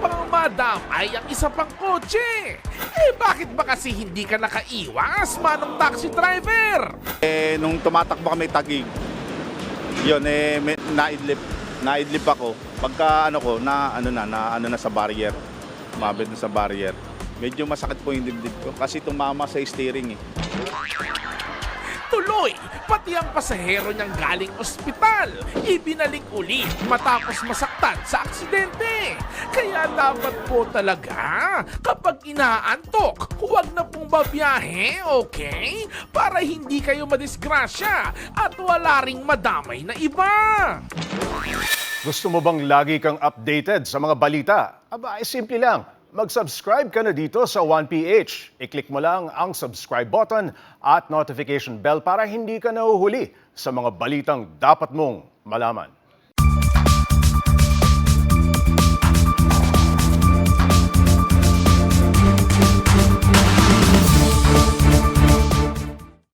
pang madamay ang isa pang kotse. Eh bakit ba kasi hindi ka nakaiwas, manong taxi driver? Eh, nung tumatakbo kami tagig, yun, eh, may, naidlip. Naidlip ako. Pagka ano ko, na ano na, na ano na sa barrier. Mabit na sa barrier. Medyo masakit po yung dibdib ko kasi tumama sa steering eh. Tuloy, pati ang pasahero niyang galing ospital, ibinalik ulit matapos masaktan sa aksidente. Kaya dapat po talaga, kapag inaantok, huwag na pong babiyahe, okay? Para hindi kayo madisgrasya at wala ring madamay na iba. Gusto mo bang lagi kang updated sa mga balita? Aba, ay simple lang. Mag-subscribe ka na dito sa 1PH. I-click mo lang ang subscribe button at notification bell para hindi ka nahuhuli sa mga balitang dapat mong malaman.